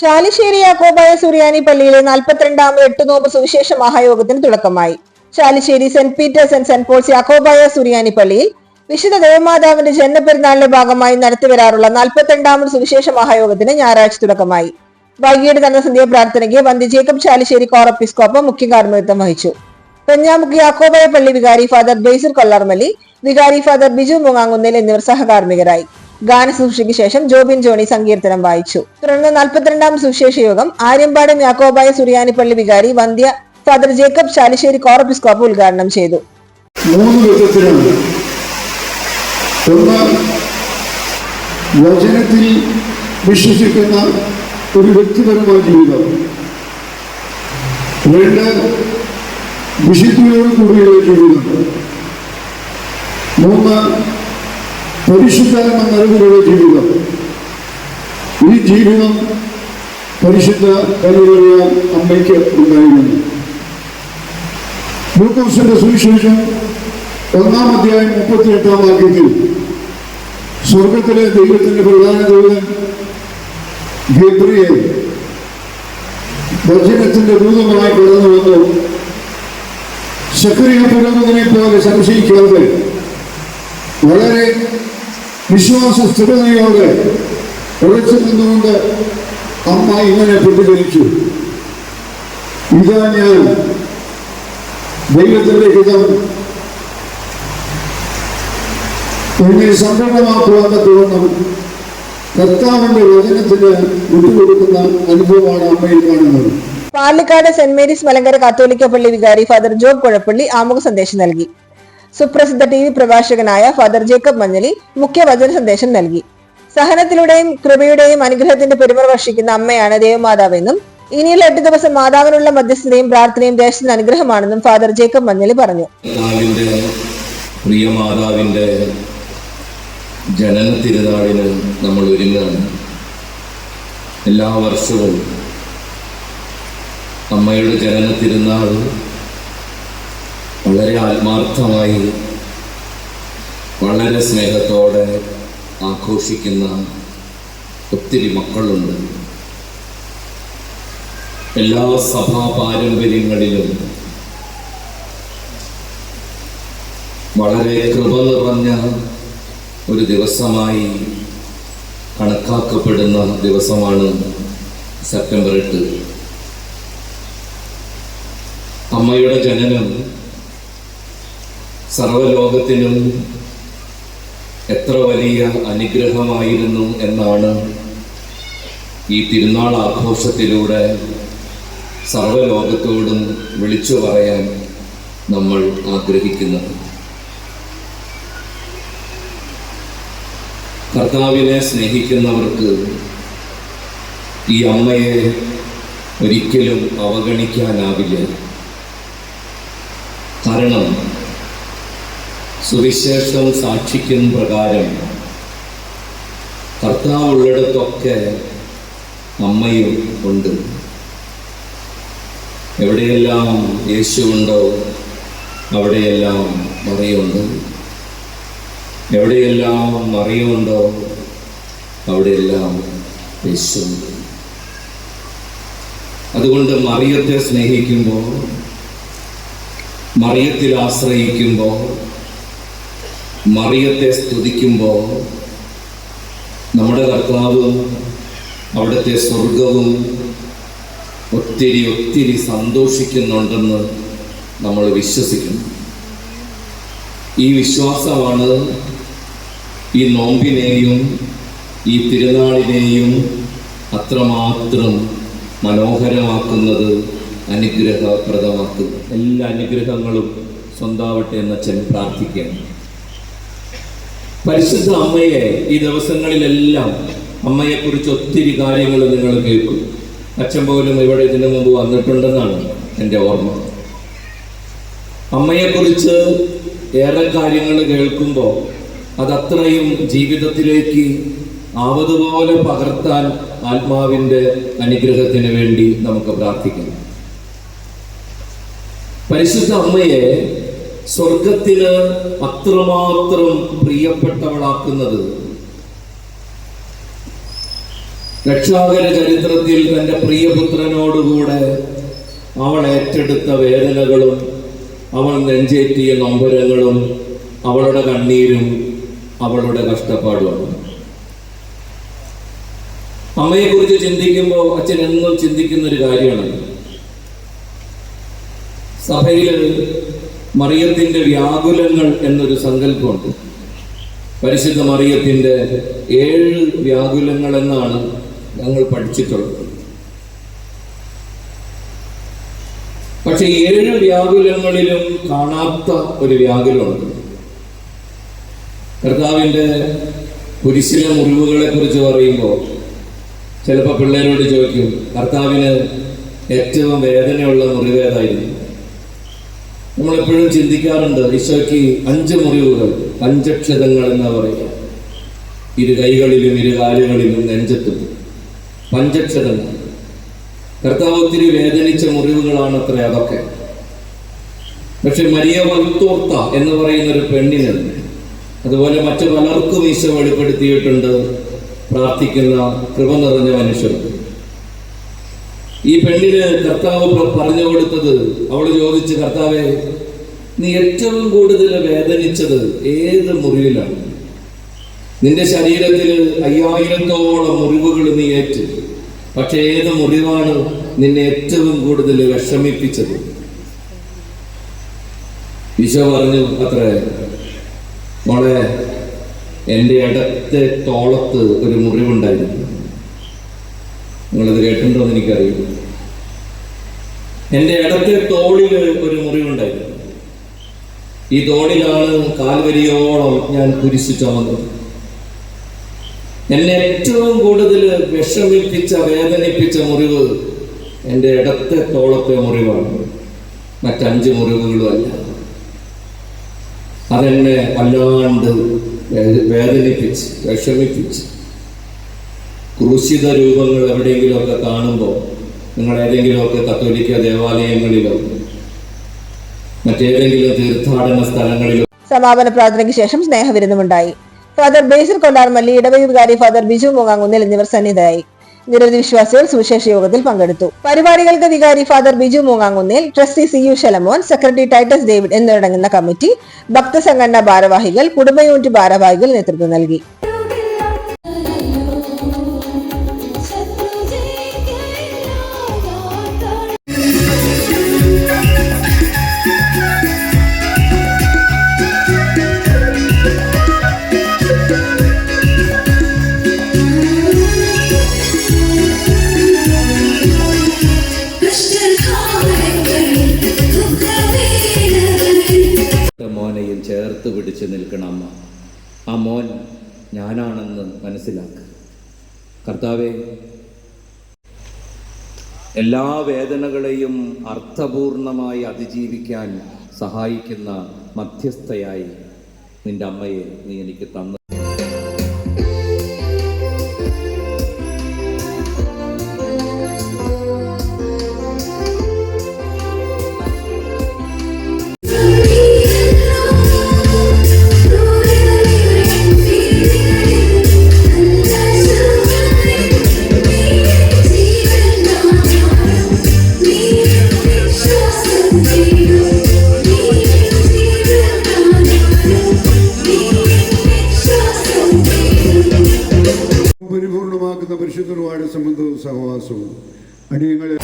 ചാലിശ്ശേരി യാക്കോബായ സുറിയാനി പള്ളിയിലെ നാൽപ്പത്തിരണ്ടാമത് എട്ട് നോമ്പ് സുവിശേഷ മഹായോഗത്തിന് തുടക്കമായി. Chalissery saint Peter's and saint Paul's Yakobaya സുറിയാനി പള്ളിയിൽ വിശുദ്ധ ദേവമാതാവിന്റെ ജന്മപെരുന്നാളിന്റെ ഭാഗമായി നടത്തിവരാറുള്ള നാൽപ്പത്തിരണ്ടാമത് സുവിശേഷ മഹായോഗത്തിന് ഞായറാഴ്ച തുടക്കമായി. വൈകിട്ട് നടന്ന സന്ധ്യ പ്രാർത്ഥനയ്ക്ക് വന്ധ്യ ജേക്കബ് ചാലിശ്ശേരി കോറപ്പിസ്കോപ്പ് മുഖ്യ കാർമ്മിത്വം വഹിച്ചു. പെഞ്ഞാമുക്ക് യാക്കോബായ പള്ളി വികാരി ഫാദർ ബേസിർ കൊല്ലാർമലി വികാരി ഫാദർ ബിജു മുങ്ങാങ്കുന്നേൽ എന്നിവർ സഹകാർമ്മികരായി. ഗാനസൂക്ഷിക്ക് ശേഷം ജോബിൻ ജോണി സങ്കീർത്തനം വായിച്ചു. തുടർന്ന് നാൽപ്പത്തിരണ്ടാം സുവിശേഷ യോഗം ആര്യമ്പാടം യാക്കോബായ സുറിയാനിപ്പള്ളി വികാരി വന്ധ്യ ഫാദർ ജേക്കബ് ചാലിശ്ശേരി കോറപ്പിസ്കോപ്പ് ഉദ്ഘാടനം ചെയ്തു. മൂന്ന് വചനത്തിൽ വിശ്വസിക്കുന്ന ഒരു വ്യക്തിപരമായ ജീവിതം. രണ്ട് വിശുദ്ധിയോട് കൂടിയുള്ള ജീവിതം. മൂന്ന് പരിശുദ്ധാത്മ നിറവിലുള്ള ജീവിതം ഈ ജീവിതം പരിശുദ്ധ കരുതലുള്ള അമ്മയ്ക്ക് ഉണ്ടായിരുന്നു. ലൂക്കോസിന്റെ സുവിശേഷം ഒന്നാം അധ്യായം മുപ്പത്തിയെട്ടാം വാക്യത്തിൽ സ്വർഗത്തിലെ ദൈവത്തിന്റെ പ്രധാന ദൂതൻ ഗബ്രിയേൽ വചനത്തിന്റെ ദൂതമായി കടന്നു വന്നു. സക്രിയ പുരോഗതിനെ പോലെ സംശയിക്കാതെ വളരെ വിശ്വാസ സ്ഥിരതയോടെ ഉറച്ചു നിന്നുകൊണ്ട് അമ്മ ഇങ്ങനെ പ്രതികരിച്ചു ഇതാ ഞാൻ. ദൈവത്തിന്റെ ഹിതം. എന്നെ സംരംഭമാക്കുവാൻ തുടർന്നും കർത്താവിന്റെ വചനത്തിന് വിട്ടുകൊടുക്കുന്ന അനുഭവമാണ് അമ്മയിൽ കാണുന്നത്. പാലക്കാട് സെന്റ് മേരീസ് മലങ്കര കാത്തോലിക്ക പള്ളി വികാരി ഫാദർ ജോബ് കുഴപ്പള്ളി ആമുഖ സന്ദേശം നൽകി. സുപ്രസിദ്ധ ടി വി പ്രഭാഷകനായ ഫാദർ ജേക്കബ് മഞ്ഞലി മുഖ്യ വചന സന്ദേശം നൽകി. സഹനത്തിലൂടെയും കൃപയുടെയും അനുഗ്രഹത്തിന്റെ പെരുമറ വർഷിക്കുന്ന അമ്മയാണ് ദേവമാതാവെന്നും ഇനിയുള്ള എട്ട് ദിവസം മാതാവിനുള്ള മധ്യസ്ഥതയും പ്രാർത്ഥനയും ദേശത്തിന്റെ അനുഗ്രഹമാണെന്നും ഫാദർ ജേക്കബ് മഞ്ഞലി പറഞ്ഞു. പ്രിയ മാതാവിന്റെ ജനന തിരുനാളിന് നമ്മൾ ഒരുങ്ങുകയാണ്. എല്ലാ വർഷവും അമ്മയുടെ ജനന തിരുനാൾ വളരെ ആത്മാർത്ഥമായി വളരെ സ്നേഹത്തോടെ ആഘോഷിക്കുന്ന ഒത്തിരി മക്കളുണ്ട്. എല്ലാ സഭാ പാരമ്പര്യങ്ങളിലും വളരെ കൃപ നിറഞ്ഞ ഒരു ദിവസമായി കണക്കാക്കപ്പെടുന്ന ദിവസമാണ് സെപ്റ്റംബർ എട്ട്. അമ്മയുടെ ജനനം സർവലോകത്തിനും എത്ര വലിയ അനുഗ്രഹമായിരുന്നു എന്നാണ് ഈ തിരുനാൾ ആഘോഷത്തിലൂടെ സർവലോകത്തോടും വിളിച്ചു പറയാൻ നമ്മൾ ആഗ്രഹിക്കുന്നത്. കർത്താവിനെ സ്നേഹിക്കുന്നവർക്ക് ഈ അമ്മയെ ഒരിക്കലും അവഗണിക്കാനാവില്ല. കാരണം സുവിശേഷം സാക്ഷിക്കും പ്രകാരം കർത്താവ് കർത്താവുള്ളിടത്തൊക്കെ അമ്മയും ഉണ്ട്. എവിടെയെല്ലാം യേശുണ്ടോ അവിടെയെല്ലാം മറിയുണ്ട് എവിടെയെല്ലാം മറിയുണ്ടോ അവിടെയെല്ലാം യേശുണ്ട് അതുകൊണ്ട് മറിയത്തെ സ്നേഹിക്കുമ്പോൾ മറിയത്തിൽ ആശ്രയിക്കുമ്പോൾ മറിയത്തെ സ്തുതിക്കുമ്പോൾ നമ്മുടെ കർത്താവ് അവിടുത്തെ സ്വർഗവും ഒത്തിരി ഒത്തിരി സന്തോഷിക്കുന്നുണ്ടെന്ന് നമ്മൾ വിശ്വസിക്കുന്നു. ഈ വിശ്വാസമാണ് ഈ നോമ്പിനെയും ഈ തിരുനാളിനെയും അത്രമാത്രം മനോഹരമാക്കുന്നത് അനുഗ്രഹപ്രദമാക്കുന്നത്. എല്ലാ അനുഗ്രഹങ്ങളും സ്വന്താവട്ടെ എന്ന ചെൻ പ്രാർത്ഥിക്കുകയാണ്. പരിശുദ്ധ അമ്മയെ ഈ ദിവസങ്ങളിലെല്ലാം അമ്മയെക്കുറിച്ച് ഒത്തിരി കാര്യങ്ങൾ നിങ്ങൾ കേൾക്കും. അച്ഛൻ പോലും ഇവിടെ ഇതിനു മുമ്പ് വന്നിട്ടുണ്ടെന്നാണ് എന്റെ ഓർമ്മ. അമ്മയെക്കുറിച്ച് ഏറെ കാര്യങ്ങൾ കേൾക്കുമ്പോൾ അതത്രയും ജീവിതത്തിലേക്ക് ആവതുപോലെ പകർത്താൻ ആത്മാവിന്റെ അനുഗ്രഹത്തിന് വേണ്ടി നമുക്ക് പ്രാർത്ഥിക്കാം പരിശുദ്ധ അമ്മയെ സ്വർഗത്തിന് അത്രമാത്രം പ്രിയപ്പെട്ടവളാക്കുന്നത് രക്ഷാകര ചരിത്രത്തിൽ തന്റെ പ്രിയപുത്രനോടുകൂടെ അവൾ ഏറ്റെടുത്ത വേദനകളും അവൾ നെഞ്ചേറ്റിയ നൊമ്പരങ്ങളും അവളുടെ കണ്ണീരും അവളുടെ കഷ്ടപ്പാടുമാണ് അമ്മയെക്കുറിച്ച് ചിന്തിക്കുമ്പോൾ അച്ഛൻ എന്നും ചിന്തിക്കുന്ന ഒരു കാര്യമാണ്. സഭയിൽ മറിയത്തിന്റെ വ്യാകുലങ്ങൾ എന്നൊരു സങ്കല്പമുണ്ട്. പരിശുദ്ധ മറിയത്തിന്റെ ഏഴ് വ്യാകുലങ്ങൾ എന്നാണ് ഞങ്ങൾ പഠിച്ചിട്ടുള്ളത്. പക്ഷെ ഏഴ് വ്യാകുലങ്ങളിലും കാണാത്ത ഒരു വ്യാകുലമുണ്ട്. കർത്താവിന്റെ കുരിശിലെ മുറിവുകളെ കുറിച്ച് പറയുമ്പോൾ ചിലപ്പോൾ പിള്ളേരോട് ചോദിക്കും കർത്താവിന് ഏറ്റവും വേദനയുള്ള മുറിവേതായിരുന്നു? നമ്മളെപ്പോഴും ചിന്തിക്കാറുണ്ട് ഈശോയ്ക്ക് അഞ്ച് മുറിവുകൾ പഞ്ചക്ഷതങ്ങൾ എന്ന് പറയുക. ഇരു കൈകളിലും ഇരു കാലുകളിലും നെഞ്ചത്തും പഞ്ചക്ഷതങ്ങൾ കർത്താവ് ഒത്തിരി വേദനിച്ച മുറിവുകളാണ് അത്ര അതൊക്കെ. പക്ഷെ മരിയ വൽത്തോർത്ത എന്ന് പറയുന്ന ഒരു പെണ്ണിന് അതുപോലെ മറ്റു പലർക്കും ഈശോ വെളിപ്പെടുത്തിയിട്ടുണ്ട് പ്രാർത്ഥിക്കുന്ന കൃപ നിറഞ്ഞ മനുഷ്യർക്ക്. ഈ പെണ്ണിന് കർത്താവ് പറഞ്ഞു കൊടുത്തത് അവൾ ചോദിച്ച് കർത്താവെ നീ ഏറ്റവും കൂടുതൽ വേദനിച്ചത് ഏത് മുറിവിലാണ്? നിന്റെ ശരീരത്തിൽ അയ്യായിരത്തോളം മുറിവുകൾ നീ ഏറ്റ്. പക്ഷെ ഏത് മുറിവാണ് നിന്നെ ഏറ്റവും കൂടുതൽ വിഷമിപ്പിച്ചത്? ഈശോ പറഞ്ഞു അത്രേ മോളെ എന്റെ ഇടത്തെ തോളത്ത് ഒരു മുറിവുണ്ടായിരുന്നു. നിങ്ങളത് കേട്ടിട്ടുണ്ടോ എന്ന് എനിക്കറിയില്ല. എന്റെ ഇടത്തെ തോളിൽ ഒരു മുറിവുണ്ടായിരുന്നു. ഈ തോളിലാണ് കാൽവരിയോളം ഞാൻ കുരിശു ചുമന്നത്. എന്നെ ഏറ്റവും കൂടുതൽ വിഷമിപ്പിച്ച വേദനിപ്പിച്ച മുറിവ് എന്റെ ഇടത്തെ തോളത്തെ മുറിവാണ്. മറ്റഞ്ച് മുറിവുകളും അല്ല. അതെന്നെ വല്ലാണ്ട് വേദനിപ്പിച്ച് വിഷമിപ്പിച്ച്. ക്രൂശിത രൂപങ്ങൾ എവിടെയെങ്കിലുമൊക്കെ കാണുമ്പോൾ നിങ്ങൾ ഏതെങ്കിലുമൊക്കെ കത്തോലിക്ക ദേവാലയങ്ങളിലോ മറ്റേതെങ്കിലും തീർത്ഥാടന സ്ഥലങ്ങളിലോ സമാപന പ്രാർത്ഥനയ്ക്ക് ശേഷം സ്നേഹവിരുന്നുമുണ്ടായി. ഫാദർ ബേസിൽ കൊണ്ടാർമല്ലി ഇടവക വികാരി ഫാദർ ബിജു മുങ്ങാങ്കുന്നിൽ എന്നിവർ സന്നിധരായി നിരവധി വിശ്വാസികൾ സുവിശേഷ യോഗത്തിൽ പങ്കെടുത്തു. പരിപാടികൾക്ക് വികാരി father Biju Moongamkunnil trustee C U Shalamon secretary Titus David എന്നിവരടങ്ങുന്ന കമ്മിറ്റി ഭക്തസംഘടനാ ഭാരവാഹികൾ കുടുംബ യൂണിറ്റ് ഭാരവാഹികൾ നേതൃത്വം നൽകി. മോനെയും ചേർത്ത് പിടിച്ച് നിൽക്കണം അമ്മ. ആ മോൻ ഞാനാണെന്ന് മനസ്സിലാക്കുക കർത്താവെ എല്ലാ വേദനകളെയും അർത്ഥപൂർണമായി അതിജീവിക്കാൻ സഹായിക്കുന്ന മധ്യസ്ഥയായി നിന്റെ അമ്മയെ നീ എനിക്ക് തന്നു. അടിയങ്ങളെ